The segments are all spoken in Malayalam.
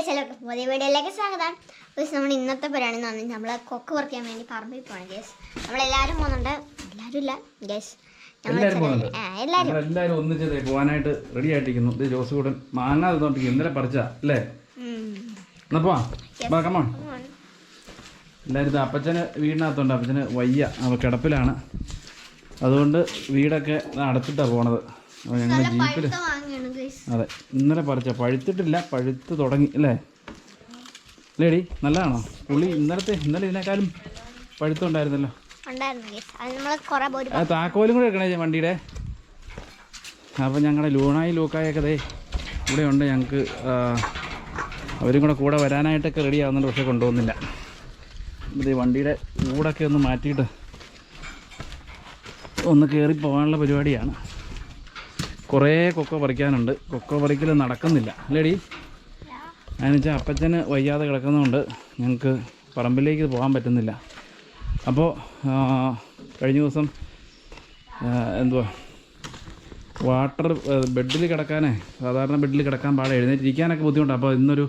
എല്ലാവർക്കും പുതിയ വീഡിയോയിലേക്ക് സ്വാഗതം. പക്ഷേ നമ്മൾ ഇന്നത്തെ പരിപാടി എന്ന് പറഞ്ഞാൽ നമ്മൾ കൊക്ക് വർക്ക് ചെയ്യാൻ വേണ്ടി പറമ്പിൽ പോകണം ഗേസ് നമ്മളെല്ലാവരും പോകുന്നുണ്ട്. എല്ലാവരും ഇല്ല ഗേസ് എല്ലാവരും ഒന്നിച്ചതേ പോകാനായിട്ട് റെഡി ആയിട്ടിരിക്കുന്നു. ഇത് ജോസ് കൂടൻ മാങ്ങ തന്നോട്ടിരിക്കും ഇന്നലെ പറിച്ച അല്ലേ? കമോൺ എല്ലാവരും അപ്പച്ചന് വീടിനകത്തുണ്ട്. അപ്പച്ചന് വയ്യ. കിടപ്പിലാണ്. അതുകൊണ്ട് വീടൊക്കെ അടച്ചിട്ടാണ് പോണത്. ഞങ്ങൾ ജീപ്പിൽ അതെ ഇന്നലെ പറിച്ച പഴുത്തിട്ടില്ല പഴുത്ത് തുടങ്ങി അല്ലേ? അല്ലേടി നല്ലതാണോ? പുളി ഇന്നലത്തെ ഇന്നലെ ഇതിനേക്കാളും പഴുത്തുണ്ടായിരുന്നല്ലോ. താക്കോലും കൂടെ എടുക്കണേ വണ്ടിയുടെ. അപ്പം ഞങ്ങളുടെ ലൂണായി ലൂക്കായൊക്കെ ദേ ഇവിടെ ഉണ്ട്. ഞങ്ങൾക്ക് അവരും കൂടെ കൂടെ വരാനായിട്ടൊക്കെ റെഡി ആവുന്നുണ്ട് പക്ഷെ കൊണ്ടുപോകുന്നില്ല. ഇതേ വണ്ടിയുടെ കൂടൊക്കെ ഒന്ന് മാറ്റിയിട്ട് ഒന്ന് കയറി പോകാനുള്ള പരിപാടിയാണ്. കുറേ കൊക്കോ പറിക്കാനുണ്ട്. കൊക്കോ പറിക്കൽ നടക്കുന്നില്ല. അല്ലേടി? അതിന് വെച്ചാൽ അപ്പച്ചന് വയ്യാതെ കിടക്കുന്നതുകൊണ്ട് ഞങ്ങൾക്ക് പറമ്പിലേക്ക് പോകാൻ പറ്റുന്നില്ല. അപ്പോൾ കഴിഞ്ഞ ദിവസം എന്തുവാ? വാട്ടർ ബെഡിൽ കിടക്കാനേ സാധാരണ ബെഡിൽ കിടക്കാൻ പാടെ എഴുന്നേറ്റിരിക്കാനൊക്കെ ബുദ്ധിമുട്ടാണ് അപ്പോൾ ഇന്നൊരു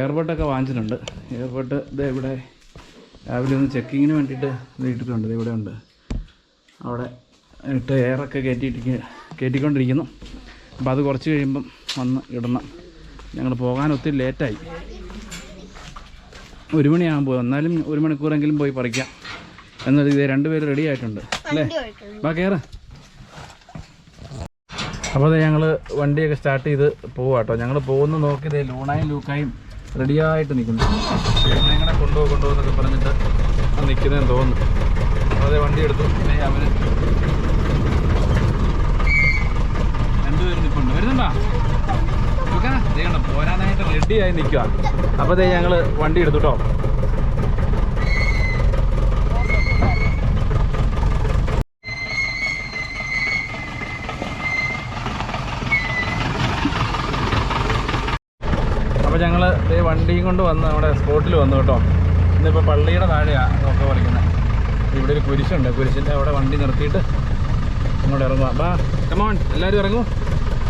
എയർബോട്ടൊക്കെ വാങ്ങിച്ചിട്ടുണ്ട്. എയർബഡ് ഇത് ഇവിടെ രാവിലെ ഒന്ന് ചെക്കിങ്ങിന് വേണ്ടിയിട്ട് ഇത് ഇട്ടിട്ടുണ്ട് ഇവിടെ ഉണ്ട്. അവിടെ ഇട്ട് എയറൊക്കെ കയറ്റിയിട്ട് കയറ്റിക്കൊണ്ടിരിക്കുന്നു അപ്പോൾ അത് കുറച്ച് കഴിയുമ്പം വന്ന് ഇടണം. ഞങ്ങൾ പോകാൻ ഒത്തിരി ലേറ്റായി. ഒരു മണിയാകുമ്പോൾ എന്നാലും ഒരു മണിക്കൂറെങ്കിലും പോയി പറിക്കാം. എന്നത് ഇത് രണ്ടുപേരും റെഡി ആയിട്ടുണ്ട്. അല്ലേ? വാ കയറ് അപ്പോൾ അതെ ഞങ്ങൾ വണ്ടിയൊക്കെ സ്റ്റാർട്ട് ചെയ്ത് പോവാം കേട്ടോ ഞങ്ങൾ പോകുന്ന നോക്കിയത് ലൂണായും ലൂക്കായും റെഡിയായിട്ട് നിൽക്കുന്നു എങ്ങനെ കൊണ്ടുപോകും കൊണ്ടുപോകുന്നൊക്കെ പറഞ്ഞിട്ട് നിൽക്കുന്നതെന്ന് തോന്നുന്നു. അപ്പോൾ അതെ വണ്ടി എടുത്തു. പിന്നെ അവർ രണ്ടുപേരും നിൽപ്പുണ്ട് വരുന്നുണ്ടോ ലൂക്കാ, ദേ കണ്ടോ പോരാനായിട്ട് റെഡിയായി നിൽക്കുക അപ്പോൾ അതെ ഞങ്ങൾ വണ്ടി എടുത്തു കേട്ടോ അപ്പോൾ ഈ വണ്ടിയും കൊണ്ട് വന്ന് നമ്മുടെ സ്പോട്ടിൽ വന്നു കേട്ടോ. ഇന്നിപ്പോൾ പള്ളിയുടെ താഴെയാണ് ഒക്കെ പറിക്കുന്നത് ഇവിടെ ഒരു കുരിശുണ്ട്. കുരിശിന്റെ അവിടെ വണ്ടി നിർത്തിയിട്ട് ഇങ്ങോട്ട് ഇറങ്ങുക ബാ കമോൺ എല്ലാവരും ഇറങ്ങും.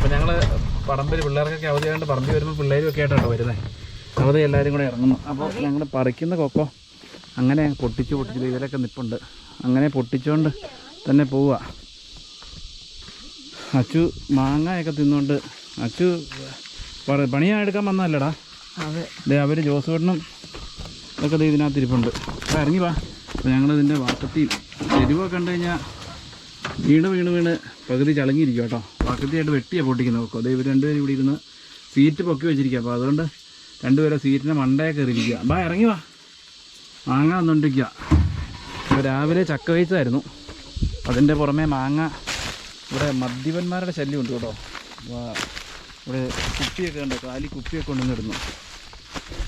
അപ്പോൾ ഞങ്ങൾ പറമ്പിൽ പിള്ളേർക്കൊക്കെ അവധിയായിട്ട് പറമ്പിൽ വരുമ്പോൾ പിള്ളേരും ഒക്കെ ആയിട്ടാണ് വരുന്നത് അവധി എല്ലാവരും കൂടെ ഇറങ്ങുന്നു. അപ്പോൾ ഞങ്ങൾ പറിക്കുന്ന കൊക്കോ അങ്ങനെ പൊട്ടിച്ച് പൊട്ടിച്ച് ഇതിലൊക്കെ നിൽപ്പുണ്ട് അങ്ങനെ പൊട്ടിച്ചുകൊണ്ട് തന്നെ പോവുക അച്ചു മാങ്ങയൊക്കെ തിന്നുകൊണ്ട് അച്ചു പണിയെടുക്കാൻ പണിയാ എടുക്കാൻ വന്നതല്ലടാ? അതെ. അവർ ജോസൂട്ടനും ഒക്കെ ഇതിനകത്ത് ഇരിപ്പുണ്ട് അപ്പോൾ ഇറങ്ങി വാ. അപ്പോൾ ഞങ്ങളിതിന്റെ വാക്കത്തി എരിവൊക്കെ കണ്ടു കഴിഞ്ഞാൽ വീണ് വീണ് വീണ് പകുതി ചളങ്ങിയിരിക്കും കേട്ടോ. പ്രകൃതിയായിട്ട് വെട്ടിയാണ് പൊട്ടിക്കുന്നത് അതേ ഇവർ രണ്ടുപേരും ഇവിടെ ഇരുന്ന് സീറ്റ് പൊക്കി വെച്ചിരിക്കുക അപ്പോൾ അതുകൊണ്ട് രണ്ടുപേരെ സീറ്റിന്റെ മണ്ടയെ കയറിയിരിക്കുക ബാ ഇറങ്ങി വാ. മാങ്ങ വന്നുകൊണ്ടിരിക്കുക അപ്പോൾ രാവിലെ ചക്ക വയ്ച്ചതായിരുന്നു അതിന്റെ പുറമേ മാങ്ങ ഇവിടെ മദ്യപന്മാരുടെ ശല്യമുണ്ട് കേട്ടോ. ഇവിടെ കുപ്പിയൊക്കെ ഉണ്ട് കാലി കുപ്പിയൊക്കെ കൊണ്ടുവന്നിടുന്നു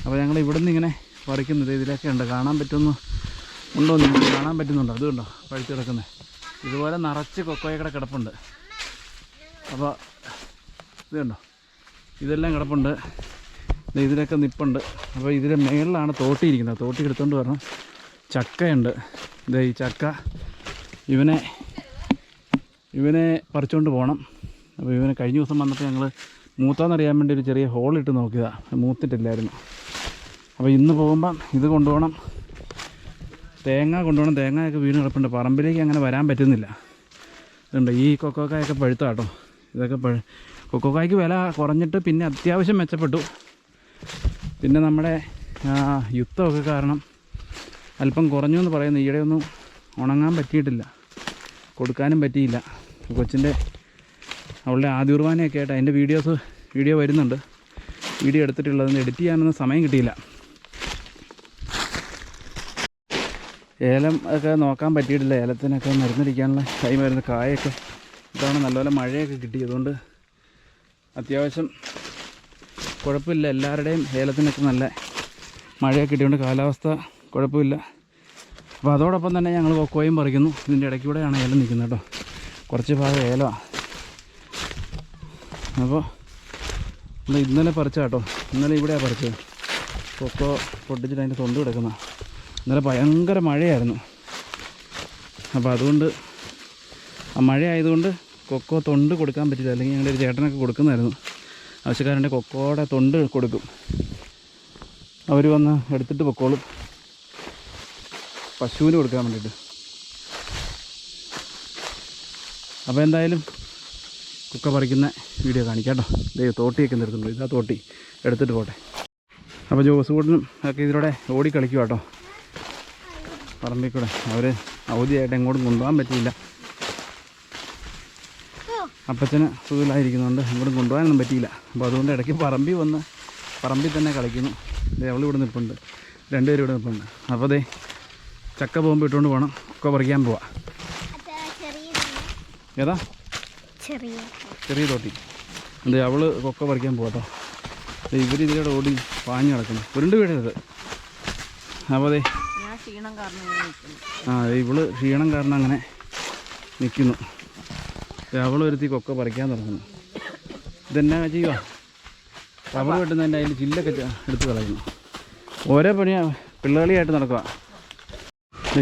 അപ്പോൾ ഞങ്ങൾ ഇവിടെ നിന്ന് ഇങ്ങനെ പറിക്കുന്നത് ഇതിലൊക്കെ ഉണ്ട്. കാണാൻ പറ്റുമെന്ന് ഉണ്ടോ നിങ്ങൾക്ക് കാണാൻ പറ്റുന്നുണ്ടോ? അതുകൊണ്ടോ പഴുത്ത് കിടക്കുന്നത് ഇതുപോലെ നിറച്ച് കൊക്കോയൊക്കെ കിടപ്പുണ്ട്. അപ്പോൾ ഇത് കണ്ടോ? ഇതെല്ലാം കിടപ്പുണ്ട്. ഇതിലൊക്കെ നിപ്പുണ്ട്. അപ്പോൾ ഇതിന്റെ മേളിലാണ് തോട്ടിയിരിക്കുന്നത് തോട്ടി എടുത്തുകൊണ്ട് വരണം. ചക്കയുണ്ട്. ഇതേ ഈ ചക്ക ഇവനെ ഇവനെ പറിച്ചുകൊണ്ട് പോകണം അപ്പോൾ ഇവനെ കഴിഞ്ഞ ദിവസം വന്നപ്പോൾ ഞങ്ങൾ മൂത്താന്നറിയാൻ വേണ്ടി ഒരു ചെറിയ ഹോളിട്ട് നോക്കിയതാണ് മൂത്തിട്ടില്ലായിരുന്നു. അപ്പോൾ ഇന്ന് പോകുമ്പം ഇത് കൊണ്ടുപോകണം. തേങ്ങ കൊണ്ടുപോകണം. തേങ്ങയൊക്കെ വീണ് കിടപ്പുണ്ട്. പറമ്പിലേക്ക് അങ്ങനെ വരാൻ പറ്റുന്നില്ല. ഇതുണ്ട്. ഈ കൊക്കോക്കായൊക്കെ പഴുത്താട്ടോ. ഇതൊക്കെ പഴു കൊക്കോക്കായ്ക്ക് വില കുറഞ്ഞിട്ട് പിന്നെ അത്യാവശ്യം മെച്ചപ്പെട്ടു. പിന്നെ നമ്മുടെ യുദ്ധമൊക്കെ കാരണം അല്പം കുറഞ്ഞു എന്ന് പറയുന്നു. ഈയിടെയൊന്നും ഉണങ്ങാൻ പറ്റിയിട്ടില്ല. കൊടുക്കാനും പറ്റിയില്ല. കൊച്ചിന്റെ അവളുടെ ആദ്യ കുർബാനയൊക്കെ ആയിട്ട് അതിന്റെ വീഡിയോസ് വീഡിയോ വരുന്നുണ്ട്. വീഡിയോ എടുത്തിട്ടുള്ളതെന്ന് എഡിറ്റ് ചെയ്യാനൊന്നും സമയം കിട്ടിയില്ല. ഏലം ഒക്കെ നോക്കാൻ പറ്റിയിട്ടില്ല. ഏലത്തിനൊക്കെ മരുന്നടിക്കാനുള്ള ടൈം വരുന്ന കായൊക്കെ ഇതാണ് നല്ലപോലെ മഴയൊക്കെ കിട്ടി. അതുകൊണ്ട് അത്യാവശ്യം കുഴപ്പമില്ല. എല്ലാവരുടെയും ഏലത്തിനൊക്കെ നല്ല മഴയൊക്കെ കിട്ടിയതുകൊണ്ട് കാലാവസ്ഥ കുഴപ്പമില്ല. അപ്പോൾ അതോടൊപ്പം തന്നെ ഞങ്ങൾ കൊക്കോയും പറിക്കുന്നു. ഇതിന്റെ ഇടയ്ക്കൂടെയാണ് ഏലം നിൽക്കുന്നത് കേട്ടോ. കുറച്ച് ഭാഗം ഏലമാണ് അപ്പോൾ ഇന്നലെ പറിച്ചാട്ടോ ഇന്നലെ ഇവിടെയാണ് പറിച്ചത്. കൊക്കോ പൊട്ടിച്ചിട്ട് അതിന്റെ തൊണ്ട് കിടക്കുന്ന. ഇന്നലെ ഭയങ്കര മഴയായിരുന്നു. അപ്പോൾ അതുകൊണ്ട് ആ മഴ ആയതുകൊണ്ട് കൊക്കോ തൊണ്ട് കൊടുക്കാൻ പറ്റില്ല. അല്ലെങ്കിൽ ഞങ്ങളുടെ ഒരു ചേട്ടനൊക്കെ കൊടുക്കുന്നതായിരുന്നു. ആവശ്യക്കാരന്റെ കൊക്കോടെ തൊണ്ട് കൊടുക്കും. അവർ വന്ന് എടുത്തിട്ട് പൊക്കോളും. പശുവിന് കൊടുക്കാൻ വേണ്ടിയിട്ട്. അപ്പോൾ എന്തായാലും കുക്ക പറിക്കുന്ന വീഡിയോ കാണിക്കാം കേട്ടോ. ദേ തോട്ടിയൊക്കെ നിർത്തുന്നുണ്ട് ഇതാ തോട്ടി. എടുത്തിട്ട് പോട്ടെ. അപ്പോൾ ജോസ് കൂട്ടനും ഒക്കെ ഇതിലൂടെ ഓടി കളിക്കുക കേട്ടോ. പറമ്പിൽ കൂടെ അവർ അവധിയായിട്ട് എങ്ങോട്ടും കൊണ്ടുപോകാൻ പറ്റിയില്ല. അപ്പച്ചന് സുഖമില്ലായിരിക്കുന്നതുകൊണ്ട് എങ്ങോട്ടും കൊണ്ടുപോകാനൊന്നും പറ്റിയില്ല. അപ്പോൾ അതുകൊണ്ട് ഇടയ്ക്ക് പറമ്പിൽ വന്ന് പറമ്പിൽ തന്നെ കളിക്കുന്നു. അവൾ ഇവിടെ നിൽപ്പുണ്ട്. രണ്ടുപേരും ഇവിടെ നിൽപ്പുണ്ട്. അപ്പോൾ അതേ ചക്ക പോകുമ്പോൾ ഇട്ടുകൊണ്ട് പോകണം ഒക്കെ പറിക്കാൻ പോവാം. ഏതാ? ചെറിയ തോട്ടി. അതെ അവൾ കൊക്ക പറിക്കാൻ പോവാട്ടോ ഇവർ ഇതിലൂടെ ഓടി പാഞ്ഞു കിടക്കുന്നു ഉരുണ്ട് വീഴരുത്. അപ്പോൾ അതെ കാരണം ആ ഇവൾ ക്ഷീണം കാരണം അങ്ങനെ നിൽക്കുന്നു ദേ അവൾ ഒരുത്തി കൊക്ക പറിക്കാൻ തുടങ്ങുന്നു. ഇതെന്നാ ചെയ്യുക? റബ്ബർ വെട്ടുന്നതിന്റെ അതിൽ ചില്ലൊക്കെ എടുത്തു കളയുന്നു. ഓരോ പണിയാ പിള്ളേളിയായിട്ട് നടക്കുക.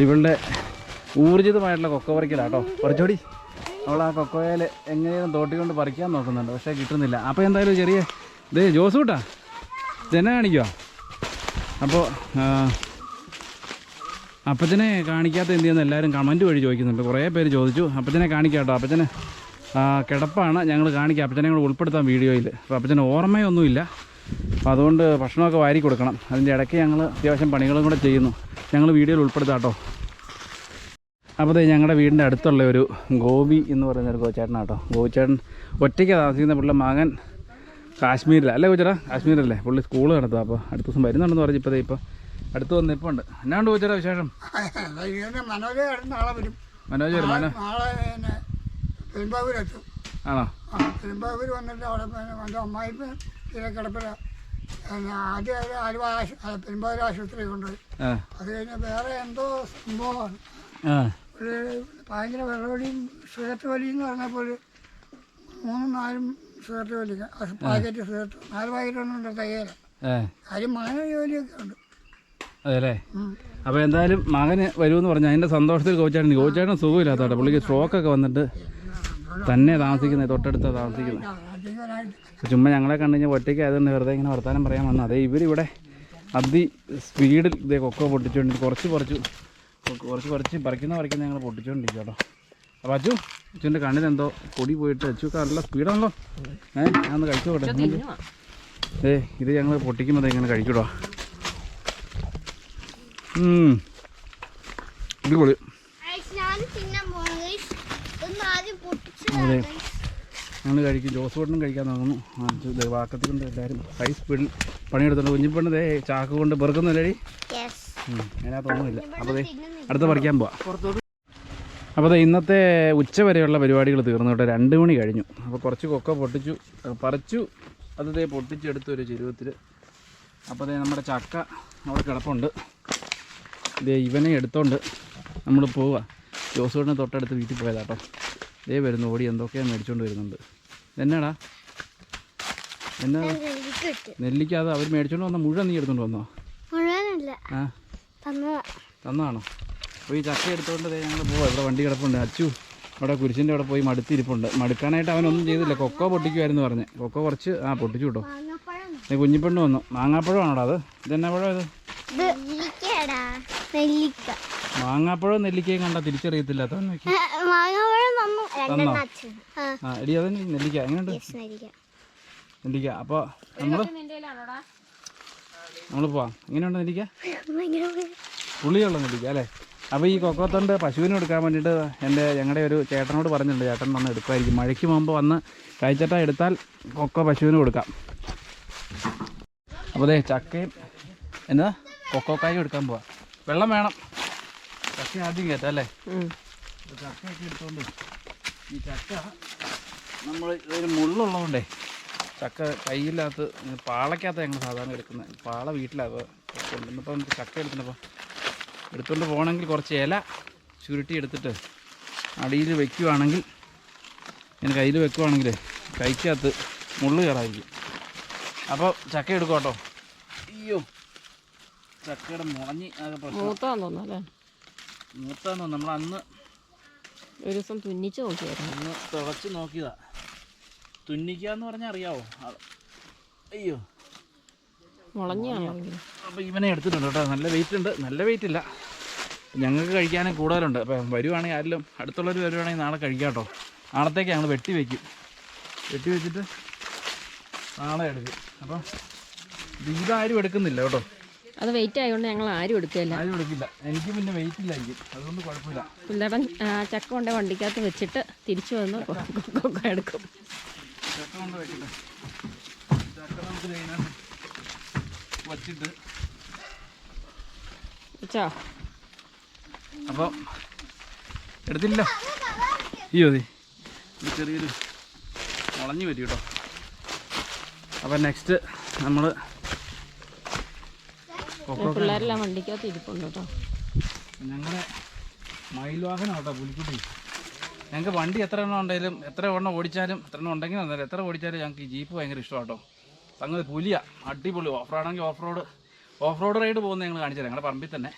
ഇവളുടെ ഊർജിതമായിട്ടുള്ള കൊക്ക പറിക്കലാട്ടോ പറിച്ചോടി. അവൾ ആ കൊക്കോയിൽ എങ്ങനെയും തോട്ടിക്കൊണ്ട് പറിക്കാൻ നോക്കുന്നുണ്ട്. പക്ഷേ കിട്ടുന്നില്ല. അപ്പോൾ എന്തായാലും ചെറിയ ഇതേ ജോസ് കൂട്ടാ ഇതെന്നെ കാണിക്കുക അപ്പോൾ അപ്പച്ചനെ കാണിക്കാത്ത എന്ത് ചെയ്യുന്ന? എല്ലാവരും കമന്റ് വഴി ചോദിക്കുന്നുണ്ട്. കുറേ പേര് ചോദിച്ചു. അപ്പച്ചനെ കാണിക്കാട്ടോ അപ്പച്ചനെ കിടപ്പാണ്. ഞങ്ങൾ കാണിക്കുക അപ്പച്ചനെ കൂടെ ഉൾപ്പെടുത്താം വീഡിയോയിൽ അപ്പോൾ അപ്പച്ചന് ഓർമ്മയൊന്നുമില്ല. അപ്പോൾ അതുകൊണ്ട് ഭക്ഷണമൊക്കെ വാരി കൊടുക്കണം. അതിന്റെ ഇടയ്ക്ക് ഞങ്ങൾ അത്യാവശ്യം പണികളും കൂടെ ചെയ്യുന്നു. ഞങ്ങൾ വീഡിയോയിൽ ഉൾപ്പെടുത്താം കേട്ടോ. അപ്പോൾ ഞങ്ങളുടെ വീടിന്റെ അടുത്തുള്ള ഒരു ഗോപി എന്ന് പറയുന്ന ഒരു ഗോചേട്ടനാട്ടോ ഗോചേട്ടൻ ഒറ്റയ്ക്ക് താമസിക്കുന്ന പുള്ളി മകൻ കാശ്മീരിലാണ് അല്ലേ ഗോചേട്ടാ? കാശ്മീരല്ലേ? പുള്ളി സ്കൂൾ നടത്തുക അപ്പോൾ അടുത്ത ദിവസം വരുന്നുണ്ടെന്ന് പറഞ്ഞിപ്പോൾ ഇപ്പോൾ അടുത്ത് വന്ന് ഇപ്പൊ ഉണ്ട്. എന്നാണ്ട് ചോദിച്ചാ വിശേഷം? മനോജ് നാളെ വരും. മനോജ് വരും നാളെ പെരുമ്പാവൂരെത്തും ആണോ? ആ പെരുമ്പാവൂർ വന്നിട്ട് അവിടെ പിന്നെ എന്റെ അമ്മായിപ്പ് തീരെ കിടപ്പില ആദ്യം അവർ ആലുവ ആശു അല്ല, പെരുമ്പാവൂർ ആശുപത്രി കൊണ്ടുപോയി. അത് കഴിഞ്ഞ് വേറെ എന്തോ സംഭവമാണ്. ആ. ഒരു ഭയങ്കര വെള്ളവടിയും സിഗരറ്റ് വലി എന്ന് പറഞ്ഞപ്പോൾ മൂന്നും നാലും സിഗരറ്റ് വലിക്കുക പാക്കറ്റ് സിഗരറ്റ് നാല് പാക്കറ്റ് ഒന്നും ഉണ്ട് തയ്യല. കാര്യം ജോലിയൊക്കെ ഉണ്ട്. അതെ അല്ലേ ഉം. അപ്പോൾ എന്തായാലും മകന് വരുമെന്ന് പറഞ്ഞ അതിന്റെ സന്തോഷത്തിൽ കോച്ചാട്ടൻ കോച്ചാട്ടൻ സുഖമില്ലാത്ത പുള്ളിക്ക് സ്ട്രോക്ക് ഒക്കെ വന്നിട്ട് തന്നെ താമസിക്കുന്നത് തൊട്ടടുത്ത താമസിക്കുന്നത് ചുമ്മാ ഞങ്ങളെ കണ്ടു കഴിഞ്ഞാൽ ഒറ്റയ്ക്ക് ആയതുകൊണ്ട് വെറുതെ ഇങ്ങനെ വർത്താനം പറയാൻ വന്നു അതെ ഇവരിവിടെ അതി സ്പീഡിൽ ഇതേ കൊക്കോ പൊട്ടിച്ചുകൊണ്ട് കുറച്ച് കുറച്ച് കുറച്ച് കുറച്ച് പറിക്കുന്ന പറിക്കുന്ന ഞങ്ങൾ പൊട്ടിച്ചുകൊണ്ടിരിക്കും കേട്ടോ അപ്പോൾ അച്ചു അച്ഛന്റെ കണ്ണിൽ എന്തോ പൊടി പോയിട്ട് അച്ചു നല്ല സ്പീഡാണല്ലോ ഏഹ് ഞാൻ ഒന്ന് കഴിച്ചു പോട്ടെ. ഏ ഇത് ഞങ്ങൾ പൊട്ടിക്കുമ്പോൾ ഇങ്ങനെ കഴിക്കൂടാ. അടിപൊളി. അതെ. ഞങ്ങൾ കഴിക്കും. ജോസ് ബോട്ടനും കഴിക്കാൻ തോന്നുന്നു. വാക്കത്തിൽ വാക്കത്തി കൊണ്ട് എല്ലാവരും ഹൈ സ്പീഡിൽ പണിയെടുത്തോണ്ട് കുഞ്ഞിപ്പെണ്ണ് ദേ ചാക്ക് കൊണ്ട് പെറുക്കുന്നില്ലേ അതിനകത്തൊന്നുമില്ല. അപ്പോൾ ദേ അടുത്ത് പറിക്കാൻ പോവാം. അപ്പോൾ ദേ ഇന്നത്തെ ഉച്ച വരെയുള്ള പരിപാടികൾ തീർന്നു കേട്ടോ. രണ്ട് മണി കഴിഞ്ഞു. അപ്പോൾ കുറച്ച് കൊക്ക പൊട്ടിച്ചു. പറിച്ചു. അത് ദേ പൊട്ടിച്ചെടുത്തു ഒരു ചെരുവത്തിൽ അപ്പോൾ ദേ നമ്മുടെ ചക്ക അവിടെ കിടപ്പുണ്ട്. ദേ ഇവനെ എടുത്തോണ്ട് നമ്മൾ പോവാ. ജോസൂടിനെ തൊട്ടടുത്ത് വീട്ടിൽ പോയതാട്ടോ. ഇതേ വരുന്നു ഓടി എന്തൊക്കെയാണ് മേടിച്ചുകൊണ്ട് വരുന്നുണ്ട്. എന്നാടാ എന്നാ? നെല്ലിക്ക അത് അവർ മേടിച്ചോണ്ട് വന്ന? മുഴുവൻ നീ എടുത്തോണ്ട് വന്നോ? തന്നാണോ? അപ്പോൾ ഈ ചക്ക എടുത്തുകൊണ്ട് ദേ ഞങ്ങൾ പോവാം. ഇവിടെ വണ്ടി കിടപ്പുണ്ട്. അച്ചു അവിടെ കുരിശിന്റെ അവിടെ പോയി മടുത്തിരിപ്പുണ്ട്. മടുക്കാനായിട്ട് അവനൊന്നും ചെയ്തില്ല. കൊക്കോ പൊട്ടിക്കുമായിരുന്നു പറഞ്ഞ്. കൊക്കോ കുറച്ച് ആ പൊട്ടിച്ചു കിട്ടോ കുഞ്ഞിപ്പെണ്ണ് വന്നു. മാങ്ങാപ്പഴമാണോടാ അത്? ഇതെന്നാ പഴം ഇത്? ഇത് നെല്ലിക്ക. മാങ്ങാപ്പഴം നെല്ലിക്കയും കണ്ട തിരിച്ചറിയത്തില്ല അതന്നെ നെല്ലിക്ക. എങ്ങനെയുണ്ട്? നെല്ലിക്ക. അപ്പൊ നമ്മൾ നമ്മൾ പോവാം. എങ്ങനെയുണ്ട് നെല്ലിക്ക? പുളിയുള്ള നെല്ലിക്ക അല്ലേ? അപ്പോൾ ഈ കൊക്കോത്തണ്ട് പശുവിന് എടുക്കാൻ വേണ്ടിയിട്ട് എന്റെ ഞങ്ങളുടെ ഒരു ചേട്ടനോട് പറഞ്ഞിട്ടുണ്ട്. ചേട്ടൻ വന്ന് എടുക്കുമായിരിക്കും മഴയ്ക്ക് മുമ്പ് വന്ന് കഴിച്ചട്ട എടുത്താൽ കൊക്കോ പശുവിന് കൊടുക്കാം. അപ്പോൾ ദേ ചക്കയും എന്താ കൊക്കോക്കായും എടുക്കാൻ പോവാം. വെള്ളം വേണം. ചക്ക ആദ്യം കയറ്റാം അല്ലേ. ചക്കയൊക്കെ എടുത്തോണ്ട് ഈ ചക്ക നമ്മൾ ഇതൊരു മുള്ളുള്ളതുകൊണ്ടേ ചക്ക കൈയില്ലാത്ത പാളയ്ക്കകത്ത് ഞങ്ങൾ സാധാരണ എടുക്കുന്നത് പാള വീട്ടിലാണ് നമുക്ക് ചക്ക എടുത്തിട്ടപ്പോൾ എടുത്തുകൊണ്ട് പോകണമെങ്കിൽ കുറച്ച് ഇല ചുരുട്ടി എടുത്തിട്ട് അടിയിൽ വെക്കുവാണെങ്കിൽ ഇങ്ങനെ കയ്യിൽ വെക്കുവാണെങ്കിൽ കൈക്കകത്ത് മുള്ളു കയറായിരിക്കും. അപ്പോൾ ചക്ക എടുക്കും കേട്ടോ അയ്യോ. ചക്കയുടെ മുളഞ്ഞ് മൂത്താന്ന് തോന്നുന്നു മൂത്താന്ന് നമ്മൾ അന്ന് ഒരു ദിവസം തുന്നിച്ച് നോക്കിയായിരുന്നു. അന്ന് തിളച്ച് നോക്കിയതാ. തുന്നിക്കുക എന്ന് പറഞ്ഞാൽ അറിയാവോ അയ്യോ. മുളഞ്ഞാണെങ്കിൽ അപ്പോൾ ഇവനെ എടുത്തിട്ടുണ്ട് കേട്ടോ. നല്ല വെയിറ്റ് ഉണ്ട്. നല്ല വെയിറ്റ് ഇല്ല. ഞങ്ങൾക്ക് കഴിക്കാനും കൂടുതലുണ്ട്. അപ്പം വരുവാണെങ്കിൽ ആരെങ്കിലും അടുത്തുള്ളവർ വരുവാണെങ്കിൽ നാളെ കഴിക്കാം കേട്ടോ. നാളത്തേക്ക് ഞങ്ങൾ വെട്ടി വെക്കും. വെട്ടി വെച്ചിട്ട് നാളെ എടുക്കും. അപ്പം ഇത് ഇതാരും എടുക്കുന്നില്ല കേട്ടോ. അത് വെയിറ്റ് ആയതുകൊണ്ട് ഞങ്ങൾ ആരും എടുക്കില്ല ആരും എടുക്കില്ല. എനിക്ക് പിന്നെ വെയിറ്റ് ഇല്ലായിരിക്കും അതുകൊണ്ട് കുഴപ്പമില്ല. പുല്ലേടൻ ചക്ക കൊണ്ട് വണ്ടിക്കകത്ത് വെച്ചിട്ട് തിരിച്ചു വന്ന് കൊ- കൊ- കൊ- എടുക്കും. ചക്ക കൊണ്ട് വെക്കട്ടെ. ചക്ക നമുക്ക് വച്ചിട്ട്. വെച്ചോ? അപ്പോൾ എടുത്തില്ല അയ്യോ അതെ ഇത് ചെറിയൊരു മുളഞ്ഞു വരും കേട്ടോ. അപ്പം നെക്സ്റ്റ് നമ്മൾ പിള്ളേരെല്ലാം വണ്ടിക്കകത്ത് ഇരിപ്പുണ്ട് കേട്ടോ. ഞങ്ങളുടെ മയിൽ വാഹനം കേട്ടോ പുലിക്കുട്ടി. ഞങ്ങൾക്ക് വണ്ടി എത്ര എണ്ണം ഉണ്ടെങ്കിലും എത്ര എണ്ണം ഓടിച്ചാലും എത്ര എണ്ണം ഉണ്ടെങ്കിലും അന്നേരം എത്ര ഓടിച്ചാലും ഞങ്ങൾക്ക് ഈ ജീപ്പ് ഭയങ്കര ഇഷ്ടമാണ് കേട്ടോ. സംഗതി പുലിയ. അടിപൊളി. Off റോഡാണെങ്കിൽ off road off road ride പോകുന്നത് ഞങ്ങൾ കാണിച്ചു തരാം. ഞങ്ങളുടെ പറമ്പിൽ തന്നെ.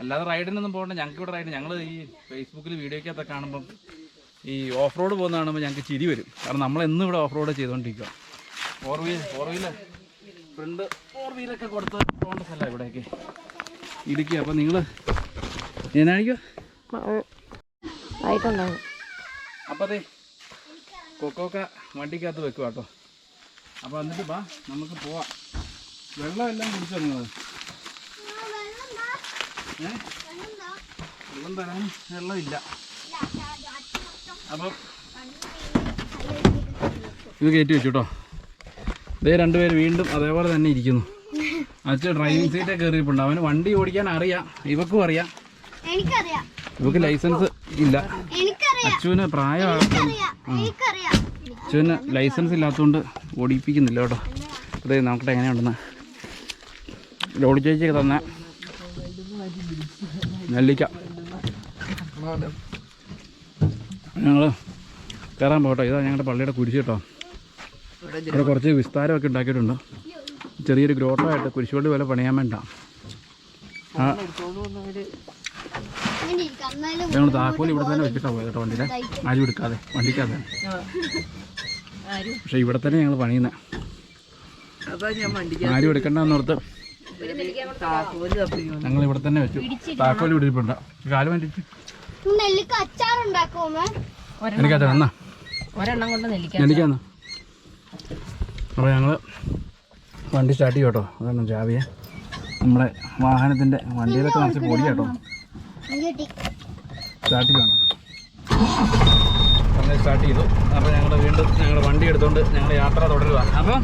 അല്ലാതെ റൈഡിനൊന്നും പോകണ്ട. ഞങ്ങൾക്ക് ഇവിടെ റൈഡ് ഞങ്ങൾ ഈ ഫേസ്ബുക്കിൽ വീഡിയോക്കകത്തൊക്കെ കാണുമ്പം ഈ ഓഫ് റോഡ് പോകുന്ന കാണുമ്പോൾ ഞങ്ങൾക്ക് ചിരി വരും. കാരണം നമ്മൾ എന്നും ഇവിടെ ഓഫ് റോഡ് ചെയ്തുകൊണ്ടിരിക്കുക four wheel four wheeler front four വീലൊക്കെ കൊടുത്ത് പോകേണ്ട സ്ഥലമാണ് ഇവിടേക്ക്. ഇടുക്കി. അപ്പം നിങ്ങൾ ഞാനാണിക്കോ അപ്പം അതെ കൊക്കോക്ക വണ്ടിക്കകത്ത് വെക്കുക കേട്ടോ അപ്പോൾ എന്നിട്ട് വാ നമുക്ക് പോവാം. വെള്ളമെല്ലാം കുടിച്ചോ നിങ്ങൾ ഏ? വെള്ളം തരാൻ വെള്ളമില്ല. അപ്പം ഇത് കയറ്റി വെച്ചു കേട്ടോ ഇതേ രണ്ടുപേര് വീണ്ടും അതേപോലെ തന്നെ ഇരിക്കുന്നു. അച്ഛൻ ഡ്രൈവിംഗ് സീറ്റേ കയറിയിട്ടുണ്ട്. അവന് വണ്ടി ഓടിക്കാൻ അറിയാം. ഇവക്കും അറിയാം. ഇവക്ക് ലൈസൻസ് ഇല്ല. അച്ഛന് പ്രായമാണ് അച്ചുവിന് ലൈസൻസ് ഇല്ലാത്തതുകൊണ്ട് ഓടിപ്പിക്കുന്നില്ല കേട്ടോ. അതെ നോക്കട്ടെ എങ്ങനെയുണ്ടെന്ന്. ലോഡി ചേച്ചിയൊക്കെ തന്നെ നെല്ലിക്ക. ഞങ്ങൾ കയറാൻ പോകട്ടോ. ഇതാ ഞങ്ങളുടെ പള്ളിയുടെ കുരിശ് കേട്ടോ. ഇവിടെ കുറച്ച് വിസ്താരമൊക്കെ ഉണ്ടാക്കിയിട്ടുണ്ട്. ചെറിയൊരു ഗ്രോട്ടോ ആയിട്ട് കുരിശുപള്ളി പോലെ പണിയാൻ വേണ്ട. ഞങ്ങൾ താക്കോൽ ഇവിടെ തന്നെ വെച്ചിട്ടാ പോയത് കേട്ടോ വണ്ടിയിലെ ആരും എടുക്കാതെ. വണ്ടിക്കാതെ പക്ഷെ ഇവിടെ തന്നെ ഞങ്ങൾ പണിയുന്നത് ആരും എടുക്കണ്ടെന്നോർത്ത് ഞങ്ങൾ ഇവിടെ തന്നെ വെച്ചു. താക്കോൽ ഇവിടെ ഇരിപ്പുണ്ട്. കാലം വേണ്ടിട്ട് നെല്ലിക്ക അച്ചാറുണ്ടാക്കുമോ എനിക്കത് എന്നാ ഒരെണ്ണം കൊണ്ട് നെല്ലിക്ക എനിക്കാന്ന് അപ്പോൾ ഞങ്ങൾ വണ്ടി സ്റ്റാർട്ട് ചെയ്യും കേട്ടോ. അതാണ് ചാവിയെ നമ്മുടെ വാഹനത്തിന്റെ വണ്ടിയിലൊക്കെ നിറച്ച് പൊടി കേട്ടോ. സ്റ്റാർട്ട് ചെയ്യണം. അങ്ങനെ സ്റ്റാർട്ട് ചെയ്തു. അപ്പോൾ ഞങ്ങൾ വീണ്ടും ഞങ്ങളുടെ വണ്ടി എടുത്തുകൊണ്ട് ഞങ്ങൾ യാത്ര തുടരുക അപ്പോൾ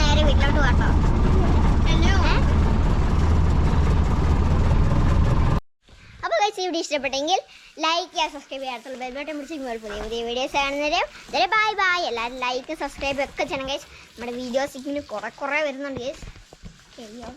നേരെ വീട്ടിലോട്ട് പോട്ടോ അപ്പൊ ഗൈസ് വീഡിയോ ഇഷ്ടപ്പെട്ടെങ്കിൽ ലൈക്ക് ചെയ്യുക സബ്സ്ക്രൈബ് ചെയ്യാത്തുള്ള ബെൽ ബട്ടൺ പിടിച്ച് ഇങ്ങനെ പുതിയ പുതിയ വീഡിയോസ് കാണുന്നവരെ ബൈ ബൈ എല്ലാവരും ലൈക്ക് സബ്സ്ക്രൈബ് ഒക്കെ ചെയ്യണം ഗൈസ് നമ്മുടെ വീഡിയോസ് ഇങ്ങനെ കുറെ കുറേ വരുന്നുണ്ട് ഗൈസ് ശരിയോ